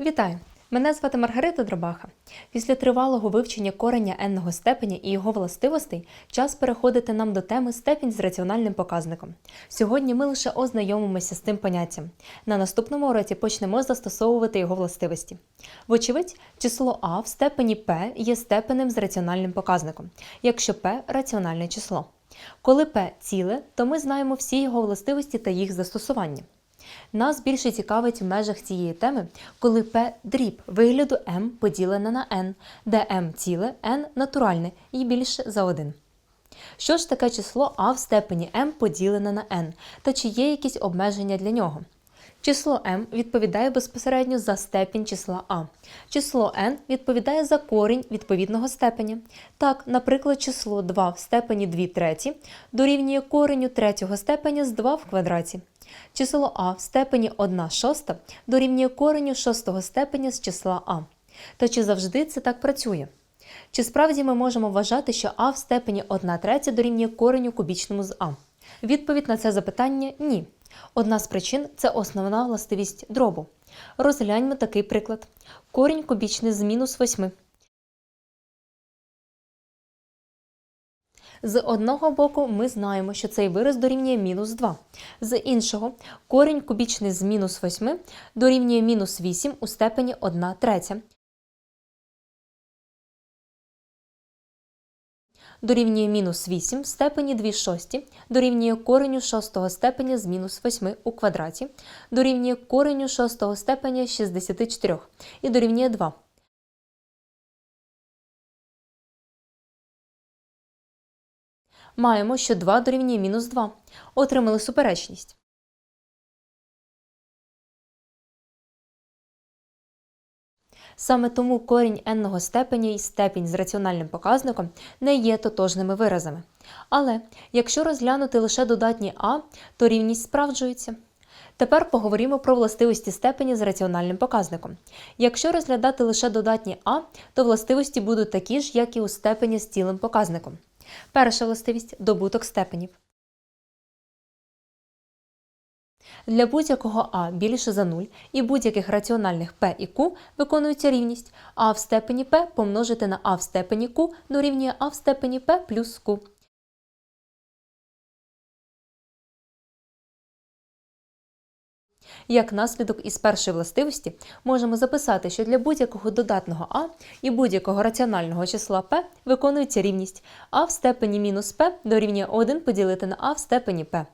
Вітаю! Мене звати Маргарита Дробаха. Після тривалого вивчення кореня енного степеня і його властивостей час переходити нам до теми степінь з раціональним показником. Сьогодні ми лише ознайомимося з цим поняттям. На наступному уроці почнемо застосовувати його властивості. Вочевидь, число а в степені p є степенем з раціональним показником, якщо p – раціональне число. Коли p ціле, то ми знаємо всі його властивості та їх застосування. Нас більше цікавить в межах цієї теми, коли p дріб вигляду m поділене на n, де m ціле, n натуральне і більше за 1. Що ж таке число а в степені m поділене на n, та чи є якісь обмеження для нього? Число m відповідає безпосередньо за степінь числа а. Число n відповідає за корінь відповідного степеня. Так, наприклад, число 2 в степені 2 треті дорівнює кореню третього степеня з 2 в квадраті. Число а в степені 1 шоста дорівнює кореню шостого степеня з числа а. Та чи завжди це так працює? Чи справді ми можемо вважати, що а в степені 1 третя дорівнює кореню кубічному з а? Відповідь на це запитання ні. Одна з причин це основна властивість дробу. Розгляньмо такий приклад. Корінь кубічний з мінус 8. З одного боку ми знаємо, що цей вираз дорівнює мінус 2. З іншого, корінь кубічний з мінус 8 дорівнює мінус 8 у степені 1 третя. Дорівнює мінус 8 в степені 2 шості, дорівнює кореню шостого степеня з мінус 8 у квадраті, дорівнює кореню шостого степеня з 64 і дорівнює 2. Маємо, що 2 дорівнює мінус 2. Отримали суперечність. Саме тому корінь n-ного степеня і степінь з раціональним показником не є тотожними виразами. Але якщо розглянути лише додатні а, то рівність справджується. Тепер поговоримо про властивості степені з раціональним показником. Якщо розглядати лише додатні а, то властивості будуть такі ж, як і у степені з цілим показником. Перша властивість добуток степенів. Для будь-якого а більше за 0 і будь-яких раціональних p і q виконується рівність а в степені p помножити на а в степені q дорівнює а в степені p плюс q. Як наслідок із першої властивості можемо записати, що для будь-якого додатного а і будь-якого раціонального числа p виконується рівність а в степені мінус p дорівнює 1 поділити на а в степені p.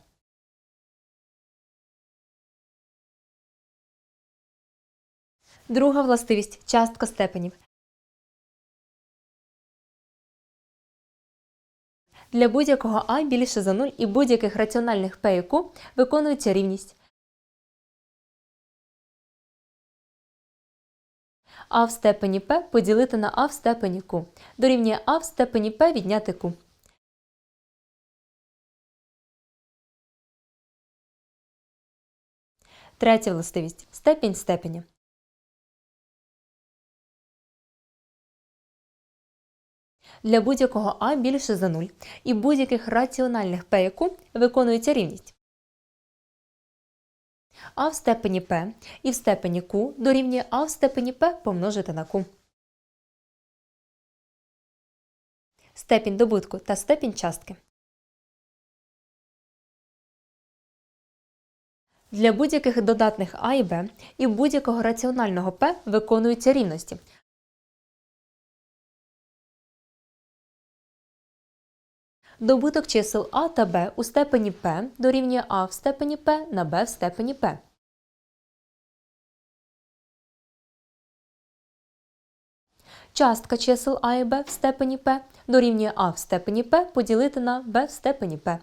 Друга властивість частка степенів. Для будь-якого а більше за 0 і будь-яких раціональних p і q виконується рівність а в степені p поділити на а в степені q. Дорівнює а в степені p відняти q. Третя властивість степінь степеня. Для будь-якого а більше за 0 і будь-яких раціональних p і q виконується рівність а в степені p і в степені q дорівнює а в степені p помножити на q. Степінь добутку та степінь частки. Для будь-яких додатних а і Б і будь-якого раціонального П виконуються рівності. Добуток чисел а та Б у степені П дорівнює а в степені П на Б в степені П. Частка чисел а і Б в степені П дорівнює а в степені П поділити на Б в степені p.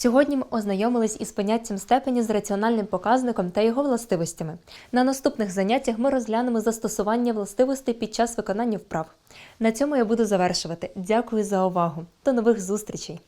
Сьогодні ми ознайомились із поняттям степені з раціональним показником та його властивостями. На наступних заняттях ми розглянемо застосування властивостей під час виконання вправ. На цьому я буду завершувати. Дякую за увагу. До нових зустрічей!